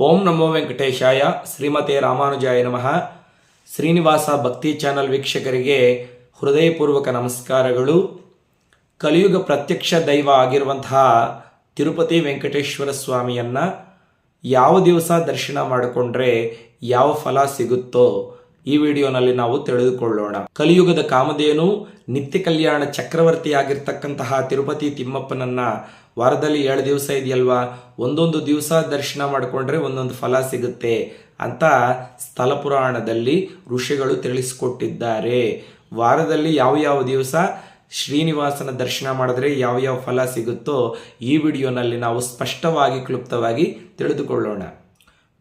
ಓಂ ನಮೋ ವೆಂಕಟೇಶಾಯ ಶ್ರೀಮತೆ ರಾಮಾನುಜಾಯ ನಮಃ. ಶ್ರೀನಿವಾಸ ಭಕ್ತಿ ಚಾನಲ್ ವೀಕ್ಷಕರಿಗೆ ಹೃದಯಪೂರ್ವಕ ನಮಸ್ಕಾರಗಳು. ಕಲಿಯುಗ ಪ್ರತ್ಯಕ್ಷ ದೈವ ಆಗಿರುವಂತಹ ತಿರುಪತಿ ವೆಂಕಟೇಶ್ವರ ಸ್ವಾಮಿಯನ್ನ ಯಾವ ದಿವಸ ದರ್ಶನ ಮಾಡಿಕೊಂಡ್ರೆ ಯಾವ ಫಲ ಸಿಗುತ್ತೋ ಈ ವಿಡಿಯೋನಲ್ಲಿ ನಾವು ತಿಳಿದುಕೊಳ್ಳೋಣ. ಕಲಿಯುಗದ ಕಾಮಧೇನು, ನಿತ್ಯ ಕಲ್ಯಾಣ ಚಕ್ರವರ್ತಿಯಾಗಿರ್ತಕ್ಕಂತಹ ತಿರುಪತಿ ತಿಮ್ಮಪ್ಪನನ್ನ ವಾರದಲ್ಲಿ ಏಳು ದಿವಸ ಇದೆಯಲ್ವಾ? ಒಂದೊಂದು ದಿವಸ ದರ್ಶನ ಮಾಡಿಕೊಂಡ್ರೆ ಒಂದೊಂದು ಫಲ ಸಿಗುತ್ತೆ ಅಂತ ಸ್ಥಳ ಪುರಾಣದಲ್ಲಿ ಋಷಿಗಳು ತಿಳಿಸಿಕೊಟ್ಟಿದ್ದಾರೆ. ವಾರದಲ್ಲಿ ಯಾವ ಯಾವ ದಿವಸ ಶ್ರೀನಿವಾಸನ ದರ್ಶನ ಮಾಡಿದ್ರೆ ಯಾವ ಯಾವ ಫಲ ಸಿಗುತ್ತೋ ಈ ವಿಡಿಯೋನಲ್ಲಿ ನಾವು ಸ್ಪಷ್ಟವಾಗಿ, ಕ್ಲುಪ್ತವಾಗಿ ತಿಳಿದುಕೊಳ್ಳೋಣ.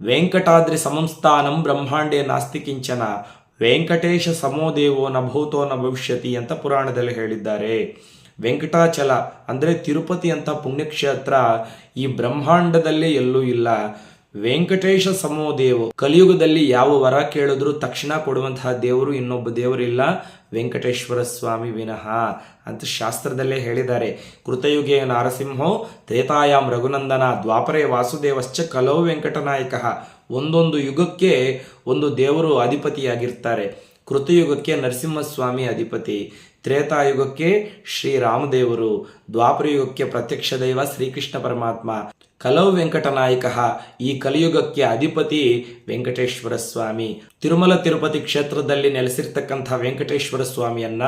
ವೆಂಕಟಾದ್ರಿ ಸಮಸ್ಥಾನಂ ಬ್ರಹ್ಮಾಂಡೇ ನಾಸ್ತಿ ಕಿಂಚನ, ವೆಂಕಟೇಶ ಸಮೋದೇವೋ ಭೂತೋ ನ ಭವಿಷ್ಯತಿ ಅಂತ ಪುರಾಣದಲ್ಲಿ ಹೇಳಿದ್ದಾರೆ. ವೆಂಕಟಾಚಲ ಅಂದರೆ ತಿರುಪತಿ ಅಂತ ಪುಣ್ಯಕ್ಷೇತ್ರ ಈ ಬ್ರಹ್ಮಾಂಡದಲ್ಲೇ ಎಲ್ಲೂ ಇಲ್ಲ. ವೆಂಕಟೇಶ ಸಮೋದೇವು ಕಲಿಯುಗದಲ್ಲಿ ಯಾವ ವರ ಕೇಳಿದ್ರು ತಕ್ಷಣ ಕೊಡುವಂತಹ ದೇವರು ಇನ್ನೊಬ್ಬ ದೇವರಿಲ್ಲ. ವೆಂಕಟೇಶ್ವರ ಸ್ವಾಮಿ ವಿನಃ ಅಂತ ಶಾಸ್ತ್ರದಲ್ಲೇ ಹೇಳಿದ್ದಾರೆ. ಕೃತಯುಗೇ ನಾರಸಿಂಹೋ ತ್ರೇತಾಯಾಮ್ ರಘುನಂದನ, ದ್ವಾಪರೇ ವಾಸುದೇವಶ್ಚ ಕಲೋ ವೆಂಕಟನಾಯಕ. ಒಂದೊಂದು ಯುಗಕ್ಕೆ ಒಂದು ದೇವರು ಅಧಿಪತಿಯಾಗಿರ್ತಾರೆ. ಕೃತಯುಗಕ್ಕೆ ನರಸಿಂಹಸ್ವಾಮಿ ಅಧಿಪತಿ. ತ್ರೇತಾಯುಗಕ್ಕೆ ಶ್ರೀರಾಮದೇವರು, ದ್ವಾಪರಯುಗಕ್ಕೆ ಪ್ರತ್ಯಕ್ಷ ದೈವ ಶ್ರೀಕೃಷ್ಣ ಪರಮಾತ್ಮ ಕಲೌ ವೆಂಕಟನಾಯಕ ಈ ಕಲಿಯುಗಕ್ಕೆ ಅಧಿಪತಿ ವೆಂಕಟೇಶ್ವರ ಸ್ವಾಮಿ. ತಿರುಮಲ ತಿರುಪತಿ ಕ್ಷೇತ್ರದಲ್ಲಿ ನೆಲೆಸಿರ್ತಕ್ಕಂಥ ವೆಂಕಟೇಶ್ವರ ಸ್ವಾಮಿಯನ್ನ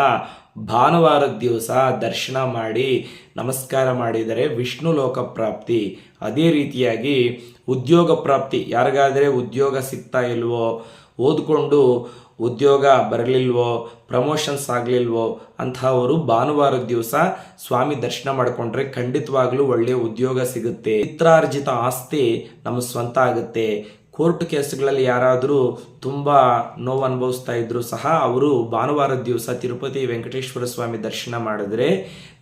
ಭಾನುವಾರ ದಿವಸ ದರ್ಶನ ಮಾಡಿ, ನಮಸ್ಕಾರ ಮಾಡಿದರೆ ವಿಷ್ಣು ಲೋಕ ಪ್ರಾಪ್ತಿ. ಅದೇ ರೀತಿಯಾಗಿ ಉದ್ಯೋಗ ಪ್ರಾಪ್ತಿ. ಯಾರಿಗಾದರೆ ಉದ್ಯೋಗ ಸಿಗ್ತಾ ಇಲ್ವೋ, ಓದ್ಕೊಂಡು ಉದ್ಯೋಗ ಬರಲಿಲ್ವೋ ಪ್ರಮೋಷನ್ಸ್ ಆಗಲಿಲ್ವೋ ಅಂತಹವರು ಭಾನುವಾರದ ದಿವಸ ಸ್ವಾಮಿ ದರ್ಶನ ಮಾಡಿಕೊಂಡ್ರೆ ಖಂಡಿತವಾಗ್ಲೂ ಒಳ್ಳೆಯ ಉದ್ಯೋಗ ಸಿಗುತ್ತೆ. ಚಿತ್ರಾರ್ಜಿತ ಆಸ್ತಿ ನಮ್ಮ ಸ್ವಂತ ಆಗುತ್ತೆ. ಕೋರ್ಟ್ ಕೇಸ್ಗಳಲ್ಲಿ ಯಾರಾದರೂ ತುಂಬ ನೋವು ಅನುಭವಿಸ್ತಾ ಇದ್ರು ಸಹ ಅವರು ಭಾನುವಾರದ ದಿವಸ ತಿರುಪತಿ ವೆಂಕಟೇಶ್ವರ ಸ್ವಾಮಿ ದರ್ಶನ ಮಾಡಿದ್ರೆ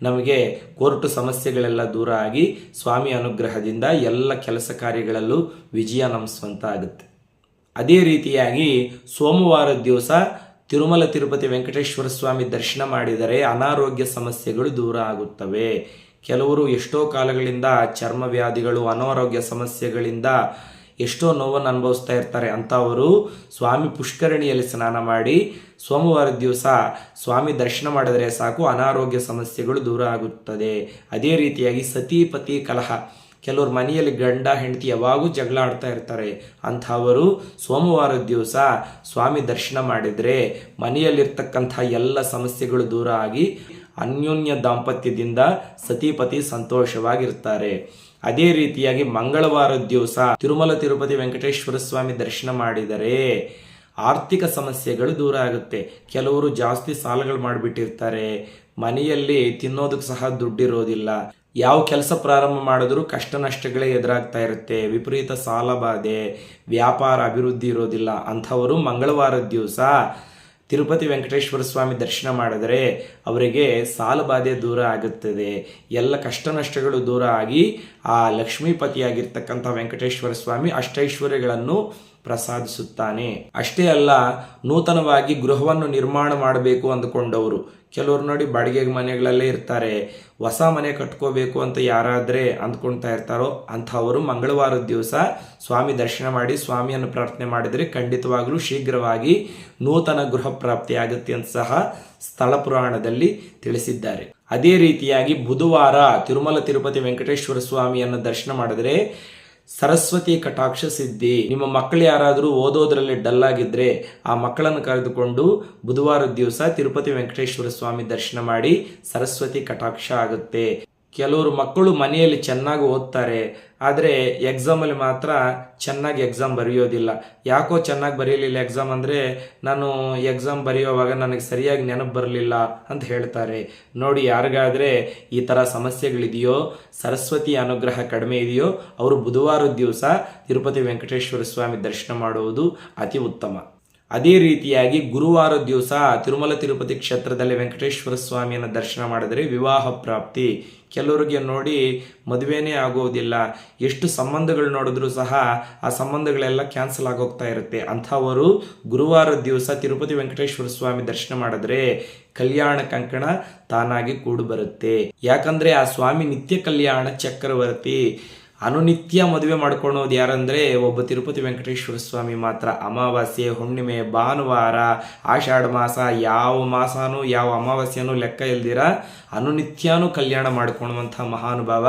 ನಮಗೆ ಕೋರ್ಟ್ ಸಮಸ್ಯೆಗಳೆಲ್ಲ ದೂರ ಆಗಿ ಸ್ವಾಮಿ ಅನುಗ್ರಹದಿಂದ ಎಲ್ಲ ಕೆಲಸ ಕಾರ್ಯಗಳಲ್ಲೂ ವಿಜಯ ನಮ್ಮ ಸ್ವಂತ ಆಗುತ್ತೆ. ಅದೇ ರೀತಿಯಾಗಿ ಸೋಮವಾರದ ದಿವಸ ತಿರುಮಲ ತಿರುಪತಿ ವೆಂಕಟೇಶ್ವರ ಸ್ವಾಮಿ ದರ್ಶನ ಮಾಡಿದರೆ ಅನಾರೋಗ್ಯ ಸಮಸ್ಯೆಗಳು ದೂರ ಆಗುತ್ತವೆ. ಕೆಲವರು ಎಷ್ಟೋ ಕಾಲಗಳಿಂದ ಚರ್ಮ ವ್ಯಾಧಿಗಳು ಅನಾರೋಗ್ಯ ಸಮಸ್ಯೆಗಳಿಂದ ಎಷ್ಟೋ ನೋವನ್ನು ಅನುಭವಿಸ್ತಾ ಇರ್ತಾರೆ ಅಂಥವರು ಸ್ವಾಮಿ ಪುಷ್ಕರಣಿಯಲ್ಲಿ ಸ್ನಾನ ಮಾಡಿ ಸೋಮವಾರ ದಿವಸ ಸ್ವಾಮಿ ದರ್ಶನ ಮಾಡಿದರೆ ಸಾಕು ಅನಾರೋಗ್ಯ ಸಮಸ್ಯೆಗಳು ದೂರ ಆಗುತ್ತದೆ. ಅದೇ ರೀತಿಯಾಗಿ ಸತಿಪತಿ ಕಲಹ. ಕೆಲವರು ಮನೆಯಲ್ಲಿ ಗಂಡ, ಹೆಂಡತಿ ಯಾವಾಗೂ ಜಗಳ ಆಡ್ತಾ ಇರ್ತಾರೆ. ಅಂಥವರು ಸೋಮವಾರದ ದಿವಸ ಸ್ವಾಮಿ ದರ್ಶನ ಮಾಡಿದರೆ ಮನೆಯಲ್ಲಿರ್ತಕ್ಕಂಥ ಎಲ್ಲ ಸಮಸ್ಯೆಗಳು ದೂರ ಆಗಿ ಅನ್ಯೋನ್ಯ ದಾಂಪತ್ಯದಿಂದ ಸತಿಪತಿ ಸಂತೋಷವಾಗಿರ್ತಾರೆ. ಅದೇ ರೀತಿಯಾಗಿ ಮಂಗಳವಾರದ ದಿವಸ ತಿರುಮಲ ತಿರುಪತಿ ವೆಂಕಟೇಶ್ವರ ಸ್ವಾಮಿ ದರ್ಶನ ಮಾಡಿದರೆ ಆರ್ಥಿಕ ಸಮಸ್ಯೆಗಳು ದೂರ ಆಗುತ್ತೆ. ಕೆಲವರು ಜಾಸ್ತಿ ಸಾಲಗಳು ಮಾಡಿಬಿಟ್ಟಿರ್ತಾರೆ. ಮನೆಯಲ್ಲಿ ತಿನ್ನೋದಕ್ಕೆ ಸಹ ದುಡ್ಡಿರೋದಿಲ್ಲ. ಯಾವ ಕೆಲಸ ಪ್ರಾರಂಭ ಮಾಡಿದರೂ ಕಷ್ಟ ನಷ್ಟಗಳೇ ಎದುರಾಗ್ತಾ ಇರುತ್ತೆ. ವಿಪರೀತ ಸಾಲ ಬಾಧೆ, ವ್ಯಾಪಾರ ಅಭಿವೃದ್ಧಿ ಇರೋದಿಲ್ಲ. ಅಂಥವರು ಮಂಗಳವಾರದ ದಿವಸ ತಿರುಪತಿ ವೆಂಕಟೇಶ್ವರ ಸ್ವಾಮಿ ದರ್ಶನ ಮಾಡಿದರೆ ಅವರಿಗೆ ಸಾಲಬಾಧೆ ದೂರ ಆಗುತ್ತದೆ. ಎಲ್ಲ ಕಷ್ಟ ನಷ್ಟಗಳು ದೂರ ಆಗಿ ಆ ಲಕ್ಷ್ಮೀಪತಿಯಾಗಿರ್ತಕ್ಕಂಥ ವೆಂಕಟೇಶ್ವರ ಸ್ವಾಮಿ ಅಷ್ಟೈಶ್ವರ್ಯಗಳನ್ನು ಪ್ರಸಾದಿಸುತ್ತಾನೆ. ಅಷ್ಟೇ ಅಲ್ಲ, ನೂತನವಾಗಿ ಗೃಹವನ್ನು ನಿರ್ಮಾಣ ಮಾಡಬೇಕು ಅಂದುಕೊಂಡವರು ಕೆಲವರು ನೋಡಿ ಬಾಡಿಗೆ ಮನೆಗಳಲ್ಲೇ ಇರ್ತಾರೆ. ಹೊಸ ಮನೆ ಕಟ್ಕೋಬೇಕು ಅಂತ ಯಾರಾದರೆ ಅಂದ್ಕೊಳ್ತಾ ಇರ್ತಾರೋ ಅಂಥವರು ಮಂಗಳವಾರದ ದಿವಸ ಸ್ವಾಮಿ ದರ್ಶನ ಮಾಡಿ ಸ್ವಾಮಿಯನ್ನು ಪ್ರಾರ್ಥನೆ ಮಾಡಿದರೆ ಖಂಡಿತವಾಗಲೂ ಶೀಘ್ರವಾಗಿ ನೂತನ ಗೃಹ ಪ್ರಾಪ್ತಿಯಾಗುತ್ತೆ ಅಂತ ಸಹ ಸ್ಥಳ ಪುರಾಣದಲ್ಲಿ ತಿಳಿಸಿದ್ದಾರೆ. ಅದೇ ರೀತಿಯಾಗಿ ಬುಧವಾರ ತಿರುಮಲ ತಿರುಪತಿ ವೆಂಕಟೇಶ್ವರ ಸ್ವಾಮಿಯನ್ನು ದರ್ಶನ ಮಾಡಿದರೆ ಸರಸ್ವತಿ ಕಟಾಕ್ಷ ಸಿದ್ಧಿ. ನಿಮ್ಮ ಮಕ್ಕಳು ಯಾರಾದರೂ ಓದೋದ್ರಲ್ಲಿ ಡಲ್ ಆಗಿದ್ರೆ ಆ ಮಕ್ಕಳನ್ನು ಕರೆದುಕೊಂಡು ಬುಧವಾರದ ದಿವಸ ತಿರುಪತಿ ವೆಂಕಟೇಶ್ವರ ಸ್ವಾಮಿ ದರ್ಶನ ಮಾಡಿ ಸರಸ್ವತಿ ಕಟಾಕ್ಷ ಆಗುತ್ತೆ. ಕೆಲವರು ಮಕ್ಕಳು ಮನೆಯಲ್ಲಿ ಚೆನ್ನಾಗಿ ಓದ್ತಾರೆ, ಆದರೆ ಎಕ್ಸಾಮಲ್ಲಿ ಮಾತ್ರ ಚೆನ್ನಾಗಿ ಎಕ್ಸಾಮ್ ಬರೆಯೋದಿಲ್ಲ. ಯಾಕೋ ಚೆನ್ನಾಗಿ ಬರೆಯಲಿಲ್ಲ ಎಕ್ಸಾಮ್ ಅಂದರೆ ನಾನು ಎಕ್ಸಾಮ್ ಬರೆಯುವಾಗ ನನಗೆ ಸರಿಯಾಗಿ ನೆನಪು ಬರಲಿಲ್ಲ ಅಂತ ಹೇಳ್ತಾರೆ. ನೋಡಿ, ಯಾರಿಗಾದರೆ ಈ ಥರ ಸಮಸ್ಯೆಗಳಿದೆಯೋ, ಸರಸ್ವತಿ ಅನುಗ್ರಹ ಕಡಿಮೆ ಇದೆಯೋ, ಅವರು ಬುಧವಾರ ದಿವಸ ತಿರುಪತಿ ವೆಂಕಟೇಶ್ವರ ಸ್ವಾಮಿ ದರ್ಶನ ಮಾಡುವುದು ಅತಿ ಉತ್ತಮ. ಅದೇ ರೀತಿಯಾಗಿ ಗುರುವಾರ ದಿವಸ ತಿರುಮಲ ತಿರುಪತಿ ಕ್ಷೇತ್ರದಲ್ಲಿ ವೆಂಕಟೇಶ್ವರ ಸ್ವಾಮಿಯನ್ನು ದರ್ಶನ ಮಾಡಿದರೆ ವಿವಾಹ ಪ್ರಾಪ್ತಿ ಕೆಲವರಿಗೆ ನೋಡಿ ಮದುವೆನೇ ಆಗೋದಿಲ್ಲ. ಎಷ್ಟು ಸಂಬಂಧಗಳು ನೋಡಿದ್ರು ಸಹ ಆ ಸಂಬಂಧಗಳೆಲ್ಲ ಕ್ಯಾನ್ಸಲ್ ಆಗೋಗ್ತಾ ಇರುತ್ತೆ. ಅಂಥವರು ಗುರುವಾರ ದಿವಸ ತಿರುಪತಿ ವೆಂಕಟೇಶ್ವರ ಸ್ವಾಮಿ ದರ್ಶನ ಮಾಡಿದ್ರೆ ಕಲ್ಯಾಣ ಕಂಕಣ ತಾನಾಗಿ ಕೂಡು ಬರುತ್ತೆ. ಯಾಕಂದ್ರೆ ಆ ಸ್ವಾಮಿ ನಿತ್ಯ ಕಲ್ಯಾಣ ಚಕ್ರವರ್ತಿ ಅನುನಿತ್ಯ ಮದುವೆ ಮಾಡ್ಕೊಳ್ಳೋದು ಯಾರಂದ್ರೆ ಒಬ್ಬ ತಿರುಪತಿ ವೆಂಕಟೇಶ್ವರ ಸ್ವಾಮಿ ಮಾತ್ರ. ಅಮಾವಾಸ್ಯೆ, ಹುಣ್ಣಿಮೆ, ಭಾನುವಾರ, ಆಷಾಢ ಮಾಸ, ಯಾವ ಮಾಸನೂ, ಯಾವ ಅಮಾವಾಸ್ಯನೂ ಲೆಕ್ಕ ಇಲ್ದಿರ ಅನುನಿತ್ಯನೂ ಕಲ್ಯಾಣ ಮಾಡ್ಕೊಳ್ಳುವಂತಹ ಮಹಾನುಭಾವ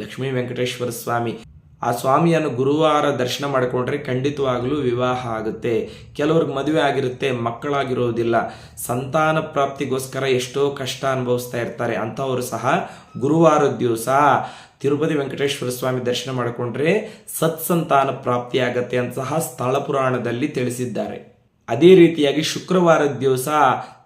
ಲಕ್ಷ್ಮೀ ವೆಂಕಟೇಶ್ವರ ಸ್ವಾಮಿ. ಆ ಸ್ವಾಮಿಯನ್ನು ಗುರುವಾರ ದರ್ಶನ ಮಾಡಿಕೊಂಡ್ರೆ ಖಂಡಿತವಾಗಲೂ ವಿವಾಹ ಆಗುತ್ತೆ. ಕೆಲವ್ರಿಗೆ ಮದುವೆ ಆಗಿರುತ್ತೆ, ಮಕ್ಕಳಾಗಿರೋದಿಲ್ಲ. ಸಂತಾನ ಪ್ರಾಪ್ತಿಗೋಸ್ಕರ ಎಷ್ಟೋ ಕಷ್ಟ ಅನುಭವಿಸ್ತಾ ಇರ್ತಾರೆ. ಅಂಥವರು ಸಹ ಗುರುವಾರ ದಿವಸ ತಿರುಪತಿ ವೆಂಕಟೇಶ್ವರ ಸ್ವಾಮಿ ದರ್ಶನ ಮಾಡಿಕೊಂಡ್ರೆ ಸತ್ಸಂತಾನ ಪ್ರಾಪ್ತಿಯಾಗತ್ತೆ ಅಂತ ಸಹ ಸ್ಥಳ ಪುರಾಣದಲ್ಲಿ ತಿಳಿಸಿದ್ದಾರೆ. ಅದೇ ರೀತಿಯಾಗಿ ಶುಕ್ರವಾರದ ದಿವಸ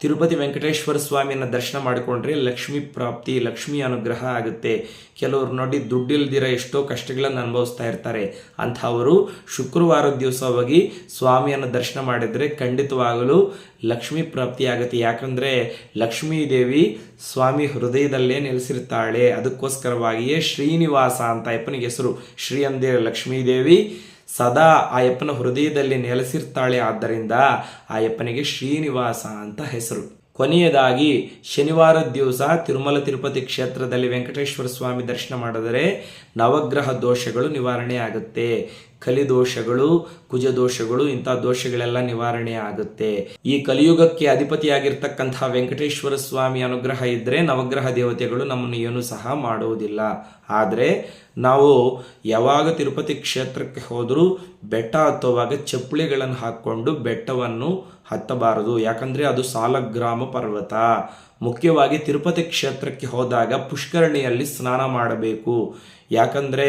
ತಿರುಪತಿ ವೆಂಕಟೇಶ್ವರ ಸ್ವಾಮಿಯನ್ನ ದರ್ಶನ ಮಾಡಿಕೊಂಡ್ರೆ ಲಕ್ಷ್ಮೀ ಪ್ರಾಪ್ತಿ, ಲಕ್ಷ್ಮಿ ಅನುಗ್ರಹ ಆಗುತ್ತೆ. ಕೆಲವರು ನೋಡಿ ದುಡ್ಡಿಲ್ದಿರ ಎಷ್ಟೋ ಕಷ್ಟಗಳನ್ನು ಅನುಭವಿಸ್ತಾ ಇರ್ತಾರೆ. ಅಂಥವರು ಶುಕ್ರವಾರದ ದಿವಸ ಹೋಗಿ ಸ್ವಾಮಿಯನ್ನು ದರ್ಶನ ಮಾಡಿದರೆ ಖಂಡಿತವಾಗಲೂ ಲಕ್ಷ್ಮೀ ಪ್ರಾಪ್ತಿ ಆಗುತ್ತೆ. ಯಾಕಂದರೆ ಲಕ್ಷ್ಮೀ ದೇವಿ ಸ್ವಾಮಿ ಹೃದಯದಲ್ಲೇ ನೆಲೆಸಿರ್ತಾಳೆ. ಅದಕ್ಕೋಸ್ಕರವಾಗಿಯೇ ಶ್ರೀನಿವಾಸ ಅಂತ ಅಪ್ಪನಿಗೆ ಹೆಸರು. ಶ್ರೀ ಅಂದೇ ಲಕ್ಷ್ಮೀ ದೇವಿ. ಸದಾ ಆ ಹೃದಯದಲ್ಲಿ ನೆಲೆಸಿರ್ತಾಳೆ. ಆದ್ದರಿಂದ ಆ ಶ್ರೀನಿವಾಸ ಅಂತ ಹೆಸರು. ಕೊನೆಯದಾಗಿ ಶನಿವಾರದ ದಿವಸ ತಿರುಮಲ ತಿರುಪತಿ ಕ್ಷೇತ್ರದಲ್ಲಿ ವೆಂಕಟೇಶ್ವರ ಸ್ವಾಮಿ ದರ್ಶನ ಮಾಡಿದರೆ ನವಗ್ರಹ ದೋಷಗಳು ನಿವಾರಣೆ ಆಗುತ್ತೆ ಕಲಿದೋಷಗಳು, ಕುಜದೋಷಗಳು, ಇಂಥ ದೋಷಗಳೆಲ್ಲ ನಿವಾರಣೆ ಆಗುತ್ತೆ. ಈ ಕಲಿಯುಗಕ್ಕೆ ಅಧಿಪತಿಯಾಗಿರ್ತಕ್ಕಂಥ ವೆಂಕಟೇಶ್ವರ ಸ್ವಾಮಿ ಅನುಗ್ರಹ ಇದ್ದರೆ ನವಗ್ರಹ ದೇವತೆಗಳು ನಮ್ಮನ್ನು ಏನು ಸಹ ಮಾಡುವುದಿಲ್ಲ ಆದರೆ ನಾವು ಯಾವಾಗ ತಿರುಪತಿ ಕ್ಷೇತ್ರಕ್ಕೆ ಹೋದರೂ ಬೆಟ್ಟ ಹತ್ತುವಾಗ ಚಪ್ಪಲಿಗಳನ್ನು ಹಾಕ್ಕೊಂಡು ಬೆಟ್ಟವನ್ನು ಹತ್ತಬಾರದು. ಯಾಕಂದರೆ ಅದು ಸಾಲಗ್ರಾಮ ಪರ್ವತ. ಮುಖ್ಯವಾಗಿ ತಿರುಪತಿ ಕ್ಷೇತ್ರಕ್ಕೆ ಹೋದಾಗ ಪುಷ್ಕರಣಿಯಲ್ಲಿ ಸ್ನಾನ ಮಾಡಬೇಕು. ಯಾಕಂದರೆ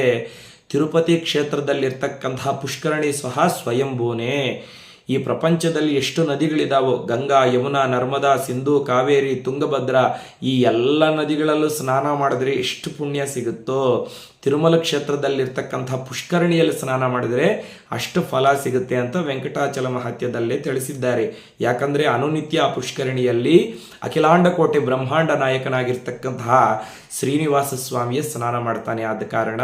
ತಿರುಪತಿ ಕ್ಷೇತ್ರದಲ್ಲಿರ್ತಕ್ಕಂತಹ ಪುಷ್ಕರಣಿ ಸಹ ಸ್ವಯಂಭೂನೇ. ಈ ಪ್ರಪಂಚದಲ್ಲಿ ಎಷ್ಟು ನದಿಗಳಿದಾವೋ, ಗಂಗಾ, ಯಮುನಾ, ನರ್ಮದಾ, ಸಿಂಧು, ಕಾವೇರಿ, ತುಂಗಭದ್ರ, ಈ ಎಲ್ಲ ನದಿಗಳಲ್ಲೂ ಸ್ನಾನ ಮಾಡಿದ್ರೆ ಎಷ್ಟು ಪುಣ್ಯ ಸಿಗುತ್ತೋ. ತಿರುಮಲ ಕ್ಷೇತ್ರದಲ್ಲಿರ್ತಕ್ಕಂಥ ಪುಷ್ಕರಣಿಯಲ್ಲಿ ಸ್ನಾನ ಮಾಡಿದರೆ ಅಷ್ಟು ಫಲ ಸಿಗುತ್ತೆ ಅಂತ ವೆಂಕಟಾಚಲ ಮಹತ್ಯದಲ್ಲೇ ತಿಳಿಸಿದ್ದಾರೆ. ಯಾಕಂದರೆ ಅನುನಿತ್ಯ ಆ ಪುಷ್ಕರಣಿಯಲ್ಲಿ ಅಖಿಲಾಂಡ ಕೋಟೆ ಬ್ರಹ್ಮಾಂಡ ನಾಯಕನಾಗಿರ್ತಕ್ಕಂತಹ ಶ್ರೀನಿವಾಸ ಸ್ವಾಮಿಯ ಸ್ನಾನ ಮಾಡ್ತಾನೆ. ಆದ ಕಾರಣ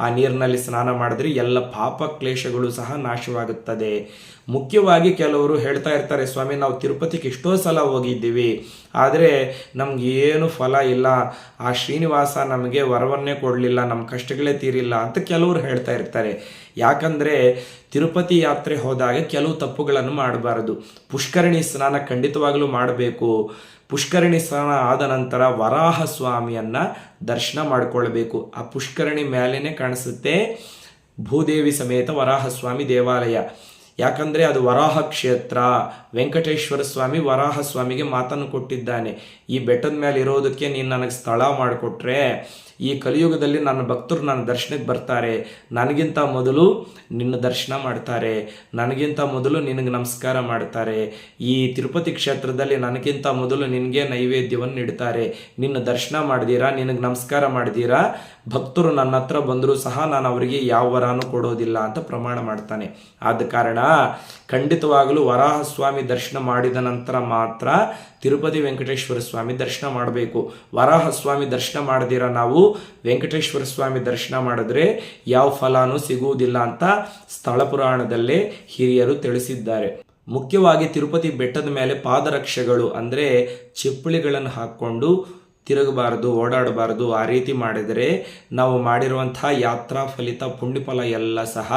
ಆ ನೀರಿನಲ್ಲಿ ಸ್ನಾನ ಮಾಡಿದ್ರೆ ಎಲ್ಲ ಪಾಪ ಕ್ಲೇಶಗಳು ಸಹ ನಾಶವಾಗುತ್ತದೆ. ಮುಖ್ಯವಾಗಿ ಕೆಲವರು ಹೇಳ್ತಾ ಇರ್ತಾರೆ, ಸ್ವಾಮಿ, ನಾವು ತಿರುಪತಿಗೆ ಎಷ್ಟೋ ಸಲ ಹೋಗಿದ್ದೀವಿ. ಆದರೆ ನಮ್ಗೆ ಏನು ಫಲ ಇಲ್ಲ. ಆ ಶ್ರೀನಿವಾಸ ನಮಗೆ ವರವನ್ನೇ ಕೊಡಲಿಲ್ಲ. ನಮ್ಮ ಕಷ್ಟಗಳೇ ತೀರಿಲ್ಲ ಅಂತ ಕೆಲವರು ಹೇಳ್ತಾ ಇರ್ತಾರೆ. ಯಾಕಂದರೆ ತಿರುಪತಿ ಯಾತ್ರೆ ಹೋದಾಗ ಕೆಲವು ತಪ್ಪುಗಳನ್ನು ಮಾಡಬಾರದು. ಪುಷ್ಕರಣಿ ಸ್ನಾನ ಖಂಡಿತವಾಗಲೂ ಮಾಡಬೇಕು. ಪುಷ್ಕರಣಿ ಸ್ನಾನ ಆದ ನಂತರ ವರಾಹ ಸ್ವಾಮಿಯನ್ನು ದರ್ಶನ ಮಾಡಿಕೊಳ್ಬೇಕು. ಆ ಪುಷ್ಕರಣಿ ಮೇಲೇ ಕಾಣಿಸುತ್ತೆ ಭೂದೇವಿ ಸಮೇತ ವರಾಹ ಸ್ವಾಮಿ ದೇವಾಲಯ. ಯಾಕಂದರೆ ಅದು ವರಾಹ ಕ್ಷೇತ್ರ. ವೆಂಕಟೇಶ್ವರ ಸ್ವಾಮಿ ವರಾಹ ಸ್ವಾಮಿಗೆ ಮಾತನ್ನು ಕೊಟ್ಟಿದ್ದಾನೆ. ಈ ಬೆಟ್ಟದ ಮೇಲೆ ಇರೋದಕ್ಕೆ ನೀನು ನನಗೆ ಸ್ಥಳ ಮಾಡಿಕೊಟ್ರೆ, ಈ ಕಲಿಯುಗದಲ್ಲಿ ನನ್ನ ಭಕ್ತರು ನನ್ನ ದರ್ಶನಕ್ಕೆ ಬರ್ತಾರೆ. ನನಗಿಂತ ಮೊದಲು ನಿನ್ನ ದರ್ಶನ ಮಾಡ್ತಾರೆ. ನನಗಿಂತ ಮೊದಲು ನಿನಗೆ ನಮಸ್ಕಾರ ಮಾಡ್ತಾರೆ. ಈ ತಿರುಪತಿ ಕ್ಷೇತ್ರದಲ್ಲಿ ನನಗಿಂತ ಮೊದಲು ನಿನಗೆ ನೈವೇದ್ಯವನ್ನು ನೀಡ್ತಾರೆ ನಿನ್ನ ದರ್ಶನ ಮಾಡಿದೀರಾ, ನಿನಗೆ ನಮಸ್ಕಾರ ಮಾಡಿದೀರಾ? ಭಕ್ತರು ನನ್ನ ಹತ್ರ ಬಂದರೂ ಸಹ ನಾನು ಅವರಿಗೆ ಯಾವ ವರಾನು ಕೊಡೋದಿಲ್ಲ ಅಂತ ಪ್ರಮಾಣ ಮಾಡ್ತಾನೆ. ಆದ ಕಾರಣ ಖಂಡಿತವಾಗಲೂ ವರಾಹ ಸ್ವಾಮಿ ದರ್ಶನ ಮಾಡಿದ ನಂತರ ಮಾತ್ರ ತಿರುಪತಿ ವೆಂಕಟೇಶ್ವರ ಸ್ವಾಮಿ ದರ್ಶನ ಮಾಡಬೇಕು. ವರಾಹ ಸ್ವಾಮಿ ದರ್ಶನ ಮಾಡದಿರ ನಾವು ವೆಂಕಟೇಶ್ವರ ಸ್ವಾಮಿ ದರ್ಶನ ಮಾಡಿದ್ರೆ ಯಾವ ಫಲಾನು ಸಿಗುವುದಿಲ್ಲ ಅಂತ ಸ್ಥಳ ಪುರಾಣದಲ್ಲೇ ಹಿರಿಯರು ತಿಳಿಸಿದ್ದಾರೆ. ಮುಖ್ಯವಾಗಿ ತಿರುಪತಿ ಬೆಟ್ಟದ ಮೇಲೆ ಪಾದರಕ್ಷೆಗಳು ಅಂದರೆ ಚಿಪ್ಪಳಿಗಳನ್ನು ಹಾಕ್ಕೊಂಡು ತಿರುಗಬಾರದು, ಓಡಾಡಬಾರದು, ಆ ರೀತಿ ಮಾಡಿದರೆ ನಾವು ಮಾಡಿರುವಂತಹ ಯಾತ್ರಾ ಫಲಿತ, ಪುಣ್ಯಫಲ ಎಲ್ಲ ಸಹ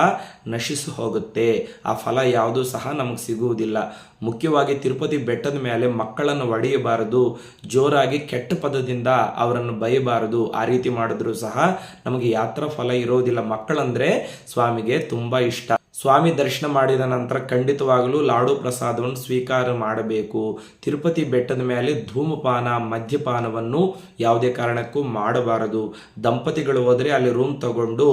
ನಶಿಸಿ ಹೋಗುತ್ತೆ. ಆ ಫಲ ಯಾವುದೂ ಸಹ ನಮಗೆ ಸಿಗುವುದಿಲ್ಲ. ಮುಖ್ಯವಾಗಿ ತಿರುಪತಿ ಬೆಟ್ಟದ ಮೇಲೆ ಮಕ್ಕಳನ್ನು ಒಡೆಯಬಾರದು, ಜೋರಾಗಿ ಕೆಟ್ಟ ಪದದಿಂದ ಅವರನ್ನು ಬೈಯಬಾರದು ಆ ರೀತಿ ಮಾಡಿದ್ರೂ ಸಹ ನಮಗೆ ಯಾತ್ರಾ ಫಲ ಇರೋದಿಲ್ಲ. ಮಕ್ಕಳಂದ್ರೆ ಸ್ವಾಮಿಗೆ ತುಂಬ ಇಷ್ಟ. ಸ್ವಾಮಿ ದರ್ಶನ ಮಾಡಿದ ನಂತರ ಖಂಡಿತವಾಗಲೂ ಲಾಡು ಪ್ರಸಾದವನ್ನು ಸ್ವೀಕಾರ ಮಾಡಬೇಕು. ತಿರುಪತಿ ಬೆಟ್ಟದ ಮೇಲೆ ಧೂಮಪಾನ, ಮದ್ಯಪಾನವನ್ನು ಯಾವುದೇ ಕಾರಣಕ್ಕೂ ಮಾಡಬಾರದು. ದಂಪತಿಗಳು ಹೋದರೆ ಅಲ್ಲಿ ರೂಮ್ ತಗೊಂಡು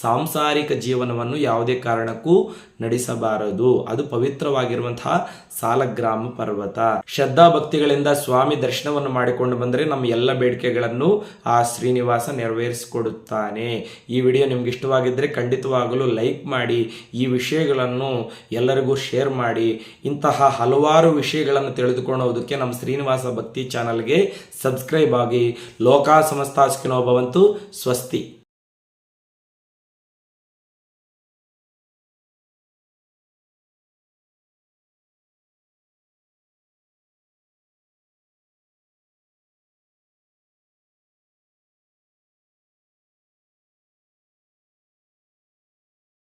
ಸಾಂಸಾರಿಕ ಜೀವನವನ್ನು ಯಾವುದೇ ಕಾರಣಕ್ಕೂ ನಡೆಸಬಾರದು. ಅದು ಪವಿತ್ರವಾಗಿರುವಂತಹ ಸಾಲಗ್ರಾಮ ಪರ್ವತ. ಶ್ರದ್ಧಾ ಭಕ್ತಿಗಳಿಂದ ಸ್ವಾಮಿ ದರ್ಶನವನ್ನು ಮಾಡಿಕೊಂಡು ಬಂದರೆ ನಮ್ಮ ಎಲ್ಲ ಬೇಡಿಕೆಗಳನ್ನು ಆ ಶ್ರೀನಿವಾಸ ನೆರವೇರಿಸಿಕೊಡುತ್ತಾನೆ. ಈ ವಿಡಿಯೋ ನಿಮ್ಗೆ ಇಷ್ಟವಾಗಿದ್ದರೆ ಖಂಡಿತವಾಗಲು ಲೈಕ್ ಮಾಡಿ, ಈ ವಿಷಯಗಳನ್ನು ಎಲ್ಲರಿಗೂ ಶೇರ್ ಮಾಡಿ ಇಂತಹ ಹಲವಾರು ವಿಷಯಗಳನ್ನು ತಿಳಿದುಕೊಳ್ಳೋದಕ್ಕೆ ನಮ್ಮ ಶ್ರೀನಿವಾಸ ಭಕ್ತಿ ಚಾನಲ್ಗೆ ಸಬ್ಸ್ಕ್ರೈಬ್ ಆಗಿ ಲೋಕ ಸಮಸ್ತಾಸ್ಕಿನೋ ಭವಂತು ಸ್ವಸ್ತಿ.